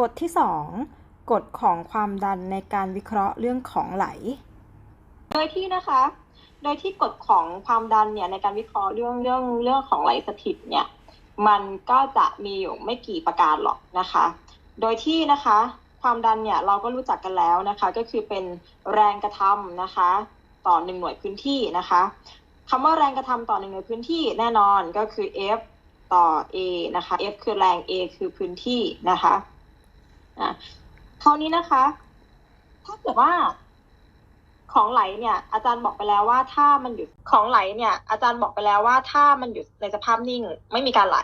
บทที่ 2 กฎของความดันในการวิเคราะห์เรื่องของไหล โดยที่นะคะ โดยที่กฎของความดันเนี่ยในการวิเคราะห์เรื่องเรื่องเรื่องของไหลสถิตเนี่ย มันก็จะมีอยู่ไม่กี่ประการหรอกนะคะ โดยที่นะคะ ความดันเนี่ยเราก็รู้จักกันแล้วนะคะ ก็คือเป็นแรงกระทำนะคะ ต่อหนึ่งหน่วยพื้นที่นะคะคำว่าแรงกระทำต่อหนึ่งหน่วยพื้นที่แน่นอนก็คือ F ต่อ A นะคะ F คือแรง A คือพื้นที่นะคะ อะคราวนี้นะคะ ถ้าเกิดว่าของไหลเนี่ย อาจารย์บอกไปแล้วว่าถ้ามันหยุดของไหลเนี่ย อาจารย์บอกไปแล้วว่าถ้ามันหยุดในสภาพนิ่งไม่มีการไหล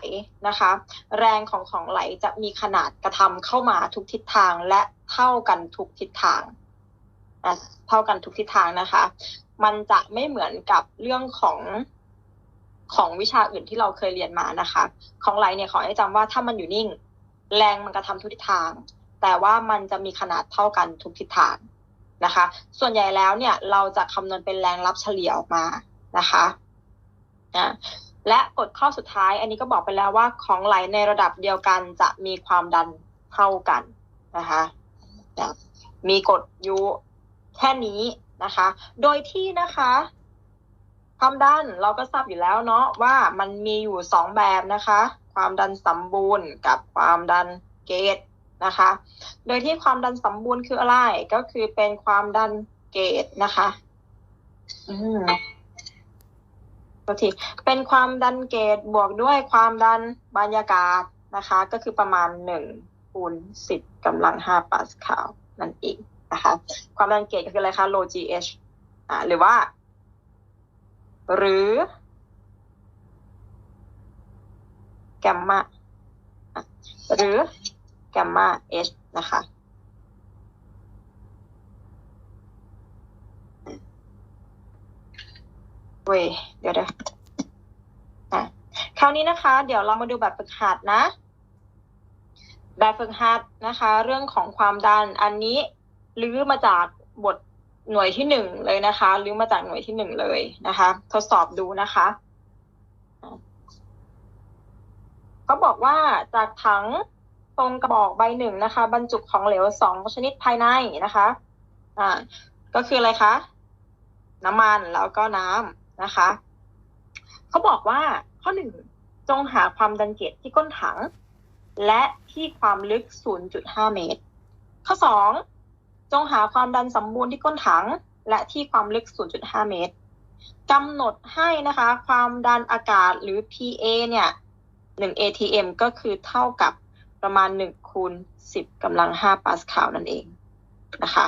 นะคะ แรงของของไหลจะมีขนาดกระทำเข้ามาทุกทิศทางและเท่ากันทุกทิศทางเท่ากันทุกทิศทางนะคะ มันจะไม่เหมือนกับเรื่องของของวิชาอื่นที่เราเคยเรียนมานะคะ ของไหลเนี่ยขอให้จำว่าถ้ามันอยู่นิ่ง แรงมันกระทำทุกทิศทาง แต่ว่ามันจะมีขนาดเท่ากันทุกทิศทางนะคะ ส่วนใหญ่แล้วเนี่ยเราจะคำนวณเป็นแรงรับเฉลี่ยออกมานะคะนะและกฎข้อสุดท้าย อันนี้ก็บอกไปแล้วว่าของไหลในระดับเดียวกันจะมีความดันเท่ากันนะคะนะมีกฎอยู่แค่นี้นะคะ โดยที่นะคะความดันเราก็ทราบอยู่แล้วเนาะว่ามันมีอยู่สองแบบนะคะ ความดันสมบูรณ์กับความดันเกต นะคะ โดยที่ความดันสมบูรณ์คืออะไรก็คือเป็นความดันเกตนะคะ อืมทษทีเป็นความดันเกตบวกด้วยความดันบรรยากาศนะคะ ก็คือประมาณหนึ่งคูณสิบกำลังห้าปาสคาลนั่นเองนะคะ ความดันเกตคืออะไรคะ low GH อ่าหรือว่า หรือแกมมาหรือ แกมมา H นะคะ เว้ยเดี๋ยวเดี๋ยวอะคราวนี้นะคะ เดี๋ยวเรามาดูแบบฝึกหัดนะ แบบฝึกหัดนะคะ เรื่องของความดันอันนี้ลื้อมาจากบทหน่วยที่หนึ่งเลยนะคะลื้อมาจากหน่วยที่หนึ่งเลยนะคะ ทดสอบดูนะคะเขาบอกว่าจากถัง ตรงกระบอกใบหนึ่งนะคะ บรรจุของเหลวสองชนิดภายในนะคะอ่าก็คืออะไรคะน้ำมันแล้วก็น้ำนะคะเขาบอกว่าข้อหนึ่งจงหาความดันเกตที่ก้นถัง และที่ความลึก 0.5 เมตร ข้อสองจงหาความดันสมบูรณ์ที่ก้นถัง และที่ความลึก 0.5 เมตรกำหนดให้นะคะ ความดันอากาศหรือ PA เนี่ย 1 ATM ก็คือเท่ากับ ประมาณ 1 คูณ 10กำลัง 5 ปาสคาลนั่นเองนะคะ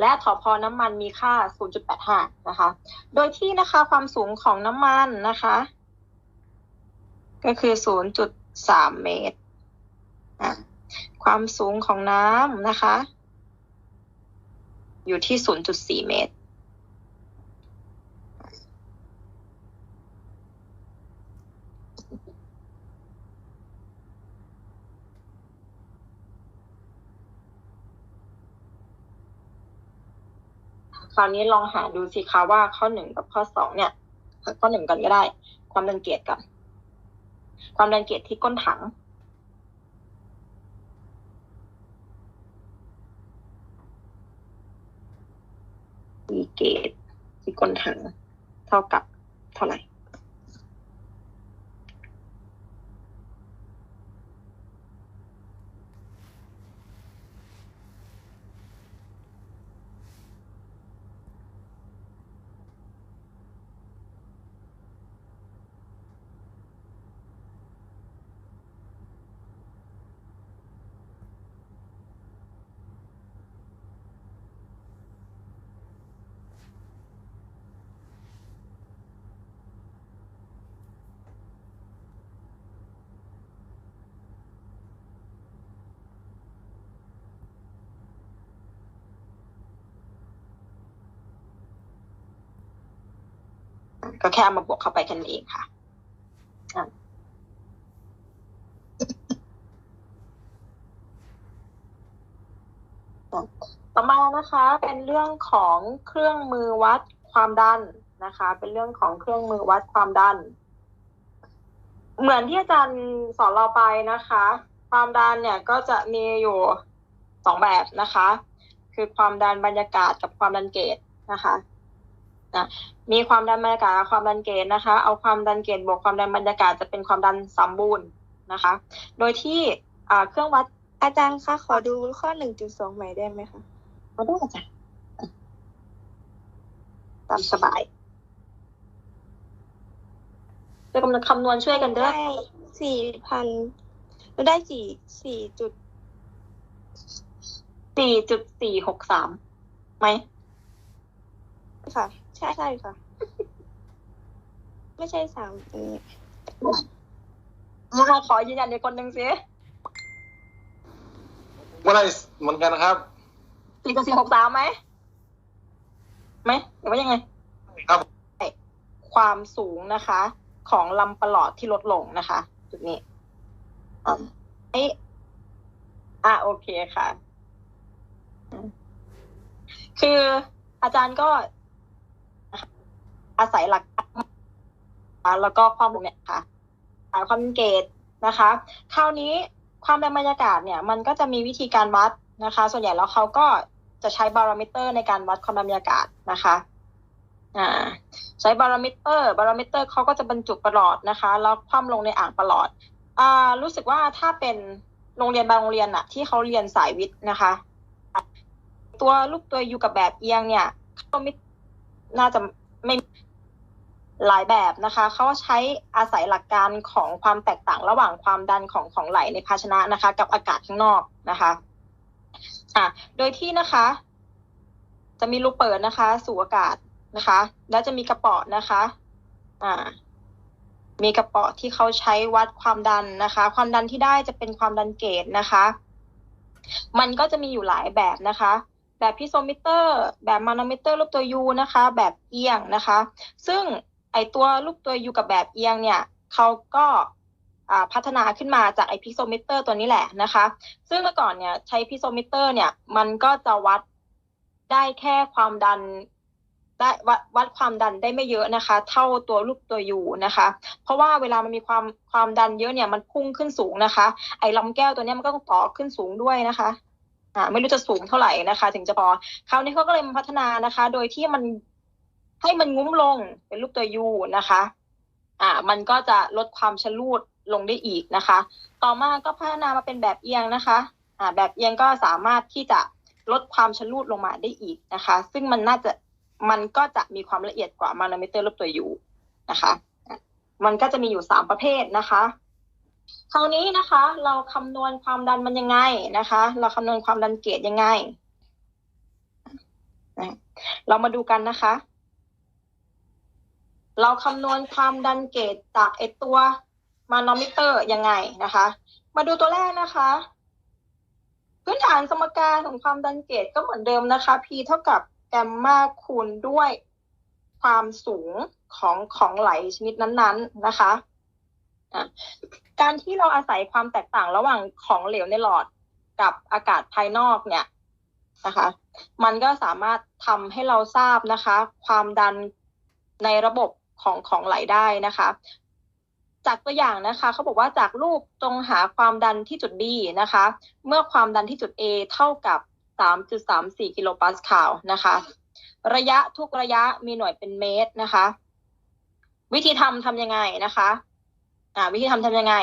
และถอพอน้ำมันมีค่า 0.85 นะคะ โดยที่นะคะความสูงของน้ำมันนะคะ ก็คือ 0.3 เมตร ความสูงของน้ำนะคะ อยู่ที่ 0.4 เมตร คราวนี้ลองหาดูสิคะว่าข้อหนึ่งกับข้อสองเนี่ย ข้อหนึ่งกันก็ได้ ความดันเกตกัน ความดันเกตที่ก้นถัง ดีเกตที่ก้นถัง เท่ากับเท่าไหร่ ก็แค่เอามาบวกเข้าไปแค่นั้นเองค่ะต่อมานะคะ เป็นเรื่องของเครื่องมือวัดความดันนะคะ เป็นเรื่องของเครื่องมือวัดความดัน เหมือนที่อาจารย์สอนเราไปนะคะคความดันเนี่ยก็จะมีอยู่สองแบบนะคะ คือความดันบรรยากาศกับความดันเกตนะคะ นะมีความดันบรรยากาศกับความดันเกตนะคะ เอาความดันเกตบวกความดันบรรยากาศจะเป็นความดันสมบูรณ์นะคะ โดยที่อ่าเครื่องวัดอาจารย์คะขอดูข้อหนึ่งจุดสองใหม่ได้ไหมคะมาดูกันจ้ะตามสบายเดี๋ยวกำลังคำนวณช่วยกันเด้อได้สี่พันเราได้สี่สี่จุดสี่จุดสี่หกสามไหม ค่ะ ใช่ใช่ค่ะ ไม่ใช่สามอันนี้มาขอยืนยันในคนหนึ่งสิไม่ได้เหมือนกันนะครับ สี่จุดสี่หกสามไหมไหมหรือว่ายังไง ครับความสูงนะคะ ของลำประหลอดที่ลดลงนะคะจุดนี้อะเอ๊ะอะโอเคค่ะอืมคืออาจารย์ก็ อาศัยหลักการแล้วก็ความรู้เนี่ยค่ะหาความเกตนะคะ คราวนี้ความดันบรรยากาศเนี่ยมันก็จะมีวิธีการวัดนะคะ ส่วนใหญ่แล้วเขาก็จะใช้บาโรมิเตอร์ในการวัดความดันบรรยากาศนะคะอ่าใช้บาโรมิเตอร์บาโรมิเตอร์เขาก็จะบรรจุประหลอดนะคะ แล้วคว่ำลงในอ่างประหลอดอ่ารู้สึกว่าถ้าเป็นโรงเรียนบางโรงเรียนอะที่เขาเรียนสายวิทย์นะคะ ตัวลูกตัวอยู่กับแบบเอียงเนี่ยเขาไม่น่าจะไม่ หลายแบบนะคะ เขาใช้อาศัยหลักการของความแตกต่างระหว่างความดันของของไหลในภาชนะนะคะ กับอากาศข้างนอกนะคะอะโดยที่นะคะ จะมีรูเปิดนะคะ สู่อากาศนะคะ แล้วจะมีกระป๋อนะคะอ่ามีกระป๋อที่เขาใช้วัดความดันนะคะ ความดันที่ได้จะเป็นความดันเกตนะคะ มันก็จะมีอยู่หลายแบบนะคะแบบพิโซมิเตอร์ แบบมาโนมิเตอร์รูปตัวยูนะคะ แบบเอียงนะคะ ซึ่ง ไอตัวรูปตัวยูกับแบบเอียงเนี่ยเขาก็พัฒนาขึ้นมาจากไอพิโซมิเตอร์ตัวนี้แหละนะคะ ซึ่งเมื่อก่อนเนี่ยใช้พิโซมิเตอร์เนี่ยมันก็จะวัดได้แค่ความดันได้วัดวัดความดันได้ไม่เยอะนะคะ เท่าตัวรูปตัวยูนะคะ เพราะว่าเวลามันมีความความดันเยอะเนี่ยมันพุ่งขึ้นสูงนะคะ ไอ้ลำแก้วตัวนี้มันก็ต้องต่อขึ้นสูงด้วยนะคะอ่าไม่รู้จะสูงเท่าไหร่นะคะ ถึงจะพอคราวนี้เขาก็เลยมาพัฒนานะคะ โดยที่มัน ให้มันงุ้มลงเป็นรูปตัวยูนะคะ อ่า มันก็จะลดความชะลูดลงได้อีกนะคะ ต่อมาก็พัฒนามาเป็นแบบเอียงนะคะ อ่า แบบเอียงก็สามารถที่จะลดความชะลูดลงมาได้อีกนะคะ ซึ่งมันน่าจะมันก็จะมีความละเอียดกว่ามาโนมิเตอร์รูปตัวยูนะคะ มันก็จะมีอยู่สามประเภทนะคะ คราวนี้นะคะ เราคำนวณความดันมันยังไงนะคะ เราคำนวณความดันเกตยังไง เรามาดูกันนะคะ เราคำนวณความดันเกตจากไอตัวมานอมิเตอร์ยังไงนะคะ มาดูตัวแรกนะคะ พื้นฐานสมการของความดันเกตก็เหมือนเดิมนะคะ P เท่ากับแกมมาคูณด้วยความสูงของของไหลชนิดนั้นๆนะคะะการที่เราอาศัยความแตกต่างระหว่างของเหลวในหลอดกับอากาศภายนอกเนี่ยนะคะ มันก็สามารถทำให้เราทราบนะคะ ความดันในระบบ ของของไหลได้นะคะ จากตัวอย่างนะคะเขาบอกว่าจากรูปจงหาความดันที่จุด B นะคะ เมื่อความดันที่จุด A เท่ากับ 3.34 กิโลปาสคาลนะคะ ระยะทุกระยะมีหน่วยเป็นเมตรนะคะ วิธีทำทำยังไงนะคะอ่าวิธีทำทำยังไง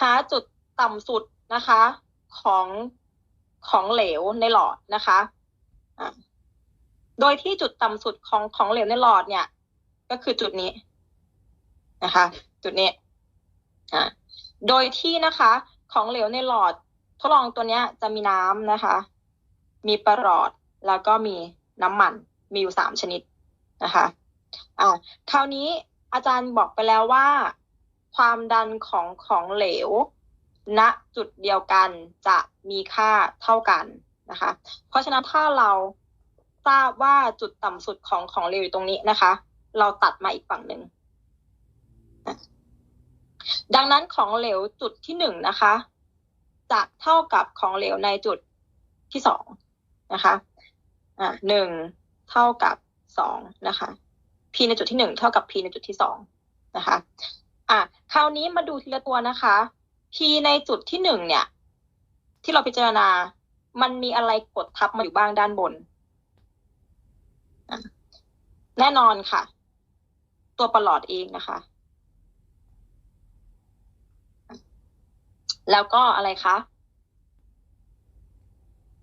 หาจุดต่ำสุดนะคะของของเหลวในหลอดนะคะ โดยที่จุดต่ำสุดของของเหลวในหลอดเนี่ย ก็คือจุดนี้นะคะ จุดนี้อ่าโดยที่นะคะ ของเหลวในหลอดทดลองตัวเนี้ย จะมีน้ำนะคะ มีประหลอดแล้วก็มีน้ำมันมีอยู่สามชนิดนะคะอ่าคราวนี้อาจารย์บอกไปแล้วว่า ความดันของของเหลวณจุดเดียวกันจะมีค่าเท่ากันนะคะ เพราะฉะนั้นถ้าเราทราบว่าจุดต่ำสุดของของเหลวอยู่ตรงนี้นะคะ เราตัดมาอีกฝั่งหนึ่งดังนั้นของเหลวจุดที่หนึ่งนะคะ จะเท่ากับของเหลวในจุดที่สองนะคะอ่าหนึ่งเท่ากับสองนะคะ p ในจุดที่หนึ่งเท่ากับ p ในจุดที่สองนะคะอะคราวนี้มาดูทีละตัวนะคะ p ในจุดที่หนึ่งเนี่ย ที่เราพิจารณา มันมีอะไรกดทับมาอยู่บ้างด้านบน แน่นอนค่ะ ตัวประหลอดเองนะคะ แล้วก็อะไรคะ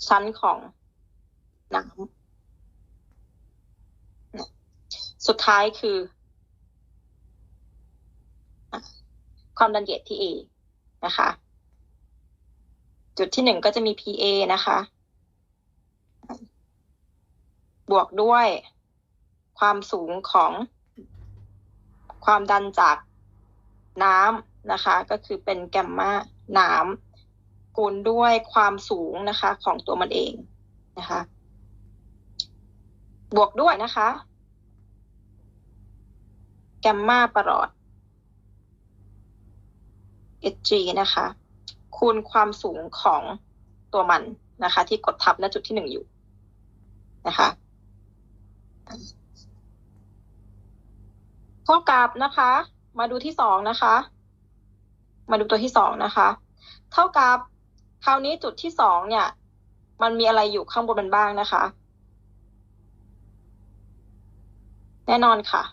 ชั้นของน้ำสุดท้ายคือ ความดันเกตที่ A นะคะ จุดที่หนึ่งก็จะมี PA นะคะ บวกด้วยความสูงของ ความดันจากน้ำนะคะ ก็คือเป็นแกมมาน้ำคูณด้วยความสูงนะคะ ของตัวมันเองนะคะ บวกด้วยนะคะ แกมมาประหลอด Hg นะคะ คูณความสูงของตัวมันนะคะ ที่กดทับณจุดที่หนึ่งอยู่นะคะ เท่ากับนะคะ มาดูที่สองนะคะ มาดูตัวที่สองนะคะ เท่ากับคราวนี้จุดที่สองเนี่ย มันมีอะไรอยู่ข้างบนมันบ้างนะคะ แน่นอนค่ะ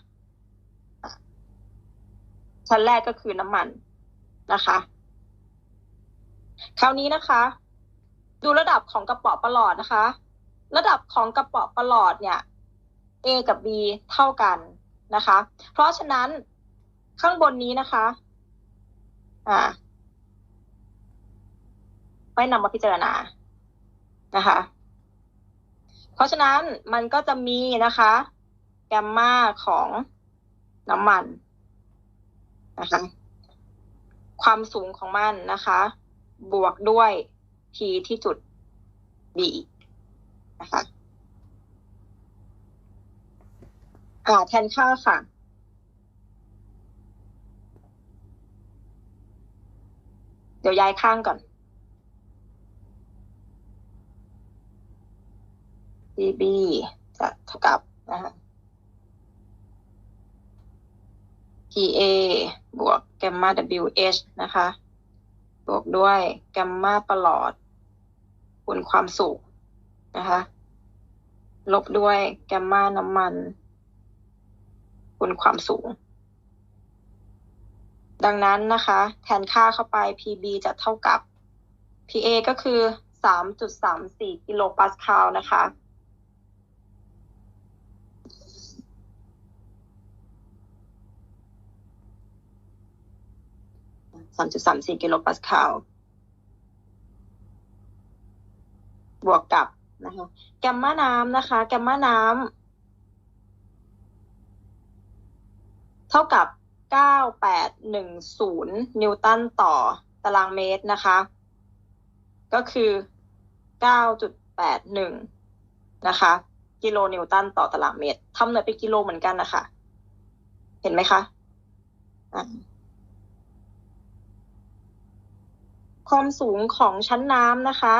ชั้นแรกก็คือน้ำมันนะคะ คราวนี้นะคะ ดูระดับของกระป๋อประหลอดนะคะ ระดับของกระป๋อประหลอดเนี่ย A กับ B เท่ากัน นะคะ เพราะฉะนั้นข้างบนนี้นะคะ อ่าไม่นำมาพิจารณานะคะ เพราะฉะนั้นมันก็จะมีนะคะ แกมมาของน้ำมันนะคะ ความสูงของมันนะคะ บวกด้วย T ที่จุด B นะคะ อ่าแทนค่าค่ะ เดี๋ยวย้ายข้างก่อน dB จะเท่ากับนะคะ PA บวกแกมมา WH นะคะ บวกด้วยแกมมาประหลอดคูณความสูงนะคะ ลบด้วยแกมมาน้ำมัน คูณความสูง ดังนั้นนะคะ แทนค่าเข้าไป PB จะเท่ากับ PA ก็คือ 3.34 กิโลปาสคาลนะคะ 3.34 กิโลปาสคาล บวกกับนะคะ แกมมาน้ำนะคะ แกมมาน้ำ เท่ากับ 9810 นิวตันต่อตารางเมตรนะคะ ก็คือ 9.81 นะคะ กิโลนิวตันต่อตารางเมตรทำหน่วยเป็นกิโลเหมือนกันนะคะ เห็นไหมคะะความสูงของชั้นน้ำนะคะ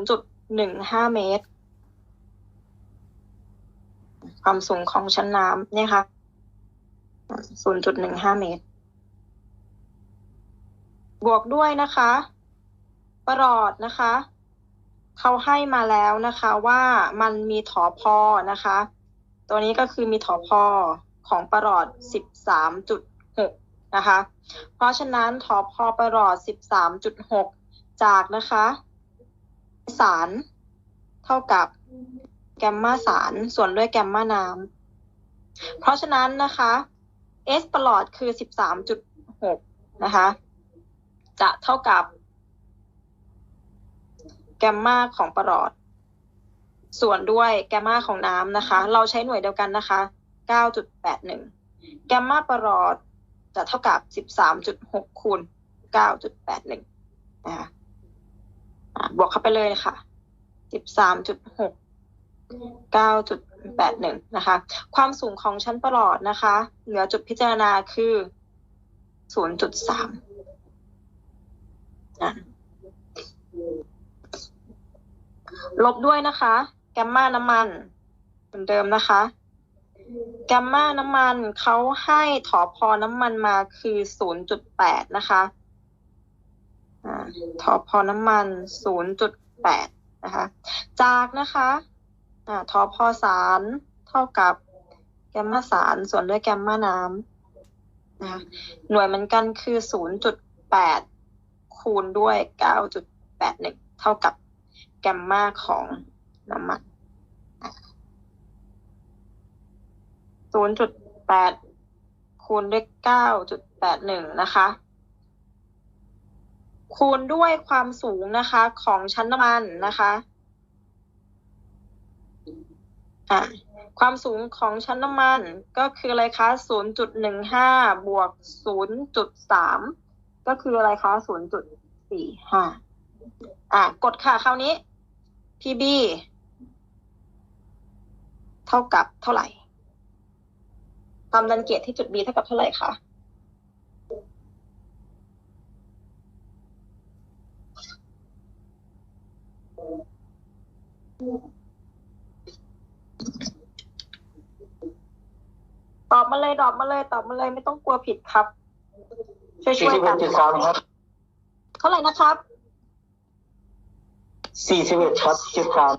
0.15 เมตร ความสูงของชั้นน้ำเนี่ยค่ะ 0.15เมตร บวกด้วยนะคะ ประหลอดนะคะ เขาให้มาแล้วนะคะว่ามันมีถอพอนะคะ ตัวนี้ก็คือมีถอพอของประหลอด13.6นะคะ เพราะฉะนั้นถอพอประหลอด13.6จากนะคะสารเท่ากับแกมมาสารส่วนด้วยแกมมาน้ำเพราะฉะนั้นนะคะ S ประหลอดคือ 13.6 นะคะ จะเท่ากับ แกมมาของประหลอด ส่วนด้วยแกมมาของน้ำนะคะ เราใช้หน่วยเดียวกันนะคะ 9.81 แกมมาประหลอดจะเท่ากับ 13.6 คูณ 9.81 นะคะอะบวกเข้าไปเลยค่ะ 13.6 9.81 นะคะ ความสูงของชั้นประหลอดนะคะ เหลือจุดพิจารณาคือ 0.3อะลบด้วยนะคะ แกมมาน้ำมันเหมือนเดิมนะคะ แกมมาน้ำมันเขาให้ถอพอน้ำมันมาคือ 0.8 นะคะอ่าทอพอน้ำมันศูนย์จุดแปดนะคะ จากนะคะ อ่าทอพอสารเท่ากับแกมมาสารส่วนด้วยแกมมาน้ำนะคะหน่วยเหมือนกันคือศูนย์จุดแปดคูณด้วยเก้าจุดแปดหนึ่งเท่ากับแกมมาของน้ำมันศูนย์จุดแปดคูณด้วยเก้าจุดแปดหนึ่งนะคะ คูณด้วยความสูงนะคะของชั้นน้ำมันนะคะ อะความสูงของชั้นน้ำมันก็คืออะไรคะ 0.15 บวก 0.3 ก็คืออะไรคะ 0.45 อะ กดค่ะคราวนี้ PB เท่ากับเท่าไหร่ ความดันเกตที่จุด B เท่ากับเท่าไหร่คะ ตอบมาเลยตอบมาเลยตอบมาเลยไม่ต้องกลัวผิดครับ ช่วยช่วยๆกัน41.3ครับเท่าไหร่นะครับ41ครับจุดสาม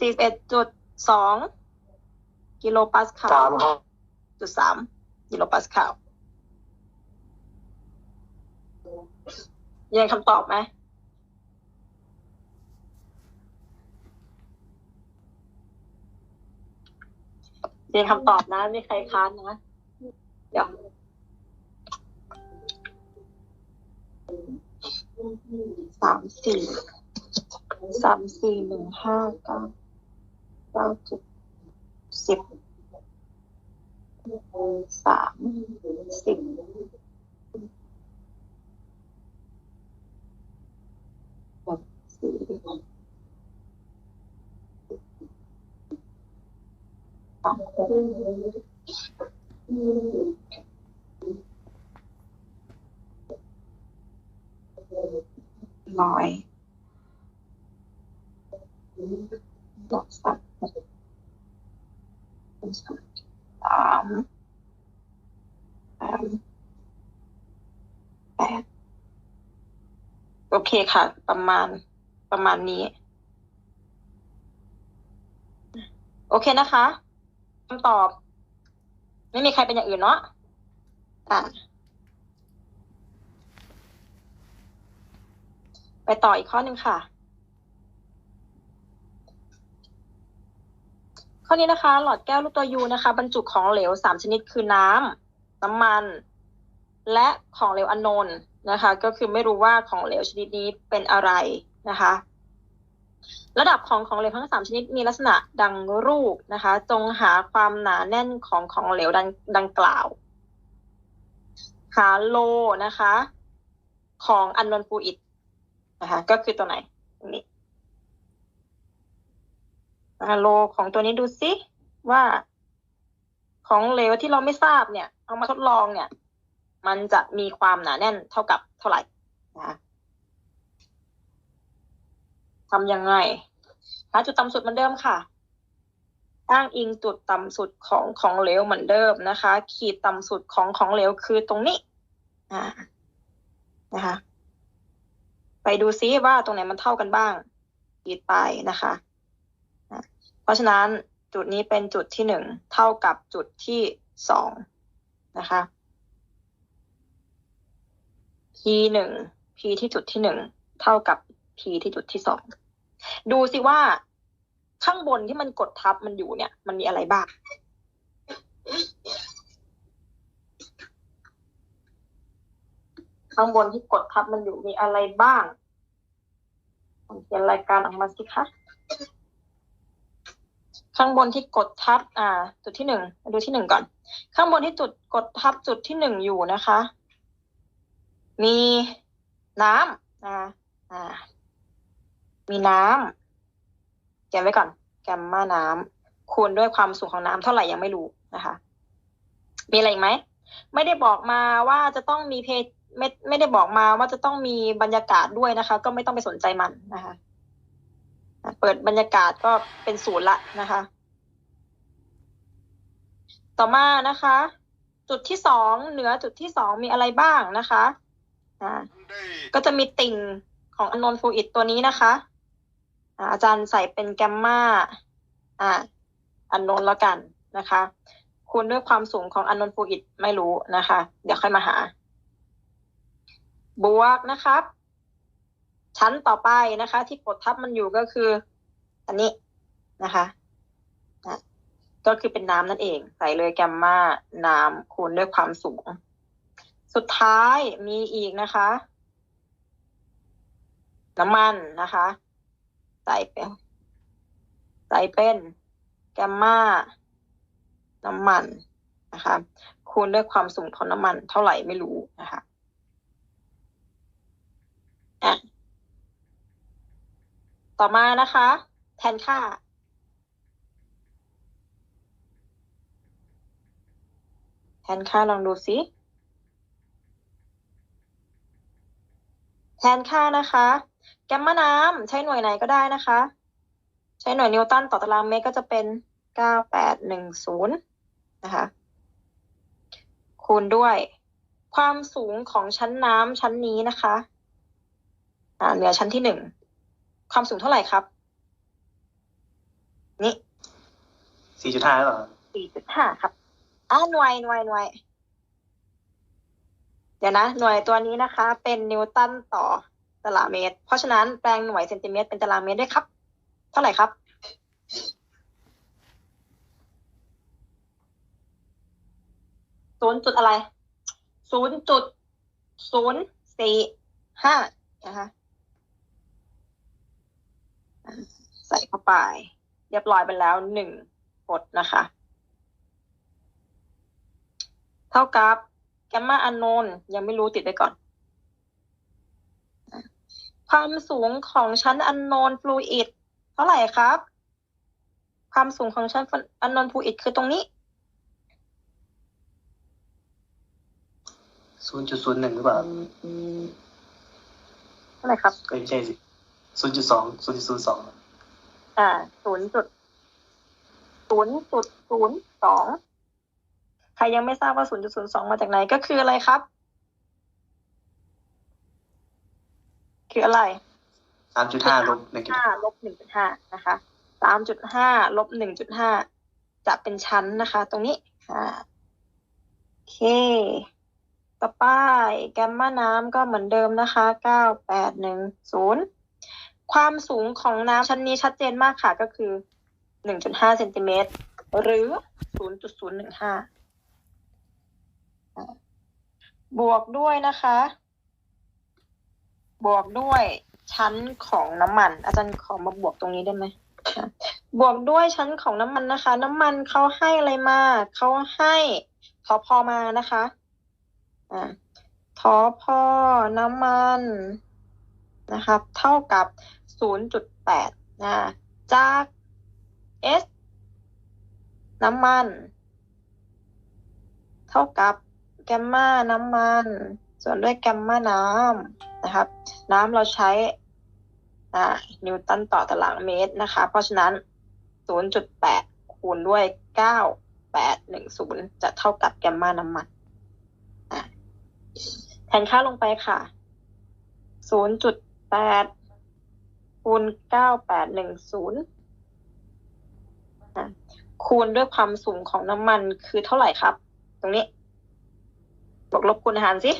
สี่สิบเอ็ดจุดสองกิโลปาสคาสาลมครับจุดสามกิโลปาสคาลยังคำตอบไหม เรีคำตอบนะไม่มีใครค้านนะเดี๋ยวสามสี่สามสี่หนึ่งห้าเก้าเก้าจุดสิบสามสิบแบบสี่ ร้อยบวกสามหกสามสามแปดโอเคค่ะ ประมาณประมาณนี้ โอเคนะคะำตอบ ไม่มีใครเป็นอย่างอื่นเนาะอะไปต่ออีกข้อหนึ่งค่ะ ข้อนี้นะคะ หลอดแก้วลูกตัวยูนะคะ บรรจุของเหลวสามชนิดคือน้ำน้ำมัน และของเหลวอนนท์นะคะ ก็คือไม่รู้ว่าของเหลวชนิดนี้เป็นอะไรนะคะ ระดับของของเหลวทั้งสามชนิดมีลักษณะดังรูปนะคะ จงหาความหนาแน่นของของเหลวดังดังกล่าว หาโลนะคะ ของอันนนฟูอิดนะคะก็คือตัวไหนนี้อ่าโลของตัวนี้ดูซิว่า ของเหลวที่เราไม่ทราบเนี่ย เอามาทดลองเนี่ย มันจะมีความหนาแน่นเท่ากับเท่าไหร่นะคะ ทำยังไงหาจุดต่ำสุดเหมือนเดิมค่ะ อ้างอิงจุดต่ำสุดของของเหลวเหมือนเดิมนะคะ ขีดต่ำสุดของของเหลวคือตรงนี้อ่านะคะ ไปดูซิว่าตรงไหนมันเท่ากันบ้าง ขีดไปนะคะ เพราะฉะนั้นจุดนี้เป็นจุดที่หนึ่งเท่ากับจุดที่สองนะคะ p หนึ่ง p ที่จุดที่หนึ่งเท่ากับ p ที่จุดที่สอง ดูสิว่าข้างบนที่มันกดทับมันอยู่เนี่ย มันมีอะไรบ้างข้างบนที่กดทับมันอยู่มีอะไรบ้างเขียนรายการออกมาสิคะข้างบนที่กดทับ อ่า จุดที่หนึ่งดูที่หนึ่งก่อน ข้างบนที่จุดกดทับจุดที่หนึ่งอยู่นะคะ มีน้ำอ่า อ่า มีน้ำแกมไว้ก่อน แกมมาน้ำคูณด้วยความสูงของน้ำเท่าไหร่ยังไม่รู้นะคะ มีอะไรอีกไหม ไม่ได้บอกมาว่าจะต้องมีเพจไม่ไม่ได้บอกมาว่าจะต้องมีบรรยากาศด้วยนะคะ ก็ไม่ต้องไปสนใจมันนะคะ เปิดบรรยากาศก็เป็นศูนย์ละนะคะ ต่อมานะคะ จุดที่สองเหนือจุดที่สองมีอะไรบ้างนะคะอ่าก็จะมีติ่งของอนนฟลูอิดตัวนี้นะคะ อาจารย์ใส่เป็นแกมมาอ่าอันนนแล้วกันนะคะ คูณด้วยความสูงของอันนนฟูอิดไม่รู้นะคะ เดี๋ยวค่อยมาหา บวกนะครับ ชั้นต่อไปนะคะ ที่กดทับมันอยู่ก็คือ อันนี้นะคะนะก็คือเป็นน้ำนั่นเอง ใส่เลยแกมมาน้ำคูณด้วยความสูง สุดท้ายมีอีกนะคะ น้ำมันนะคะ ใส่เป็น ใส่เป็นแกมมาน้ำมันนะคะ คูณด้วยความสูงของน้ำมันเท่าไหร่ไม่รู้นะคะอะต่อมานะคะ แทนค่า แทนค่าลองดูสิแทนค่านะคะ แกมมาน้ำใช้หน่วยไหนก็ได้นะคะ ใช้หน่วยนิวตันต่อตารางเมตรก็จะเป็นเก้าแปดหนึ่งศูนย์นะคะคูณด้วย ความสูงของชั้นน้ำชั้นนี้นะคะอ่าเหนือชั้นที่หนึ่งความสูงเท่าไหร่ครับ นี่สี่จุดห้าหรอสี่จุดห้าครับอ่าหน่วยหน่วยหน่วย เดี๋ยวนะ หน่วยตัวนี้นะคะ เป็นนิวตันต่อ ตารางเมตร เพราะฉะนั้นแปลงหน่วยเซนติเมตรเป็นตารางเมตรได้ครับ เท่าไหร่ครับ ศูนย์จุดอะไร ศูนย์จุดศูนย์สี่ห้านะคะใส่เข้าไป เรียบร้อยไปแล้วหนึ่งกดนะคะ เท่ากับแกมมาอันโนนยังไม่รู้ติดไปก่อน ความสูงของชั้นอันโนนฟลูอิดเท่าไหร่ครับ ความสูงของชั้นอันโนนฟลูอิดคือตรงนี้ศูนย์จุดศูนย์หนึ่งหรือเปล่าเท่าไหร่ครับก็ไม่ใช่สิศูนย์จุดสองศูนย์จุดศูนย์สองอ่าศูนย์จุดศูนย์จุดศูนย์สองใครยังไม่ทราบว่าศูนย์จุดศูนย์สองมาจากไหนก็คืออะไรครับ คืออะไรสามจุดห้าลบหนึ่งจุดห้าลบหนึ่งจุดห้านะคะสามจุดห้าลบหนึ่งจุดห้าจะเป็นชั้นนะคะ ตรงนี้อ่าโอเค ต่อไปแกมมาน้ำก็เหมือนเดิมนะคะเก้าแปดหนึ่งศูนย์ความสูงของน้ำชั้นนี้ชัดเจนมากค่ะก็คือหนึ่งจุดห้าเซนติเมตรหรือศูนย์จุดศูนย์หนึ่งห้าบวกด้วยนะคะ บวกด้วยชั้นของน้ำมัน อาจารย์ขอมาบวกตรงนี้ได้ไหมบวกด้วยชั้นของน้ำมันนะคะ น้ำมันเขาให้อะไรมาเขาให้ทอพอมานะคะอ่าทอพอน้ำมันนะครับ เท่ากับศูนย์จุดแปดนะจาก S น้ำมัน เท่ากับแกมมาน้ำมัน ส่วนด้วยแกมมาน้ำนะครับ น้ำเราใช้นิวตันต่อตารางเมตรนะคะ เพราะฉะนั้น 0.8 คูณด้วย 9810 จะเท่ากับแกมมาน้ำมันแทนค่าลงไปค่ะ 0.8 คูณ 9810อะคูณด้วยความสูงของน้ำมันคือเท่าไหร่ครับ ตรงนี้ บวกลบคูณหารสิ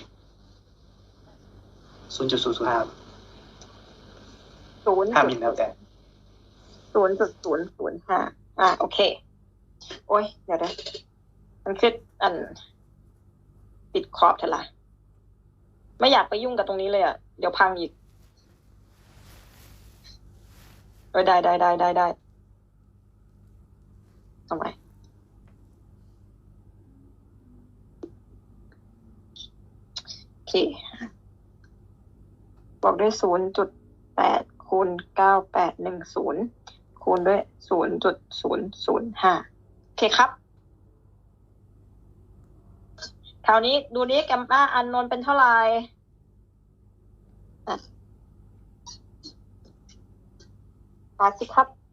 ศูนย์จุดศูนย์ศูนย์ห้าศูนย์ห้ามิลแล้วแต่ศูนย์จุดศูนย์ศูนย์ห้าอ่าโอเค โอ้ย เดี๋ยวนะมันคืออันปิดขอบเถอะละไม่อยากไปยุ่งกับตรงนี้เลยอะ เดี๋ยวพังอีกเออได้ได้ได้ได้ได้ทำไมโอเค บอกด้วยศูนย์จุดแปดคูณเก้าแปดหนึ่งศูนย์คูณด้วยศูนย์จุดศูนย์ศูนย์ห้าโอเคครับ คราวนี้ดูนี้แกมมาอันนนท์เป็นเท่าไหร่ปาสิครับ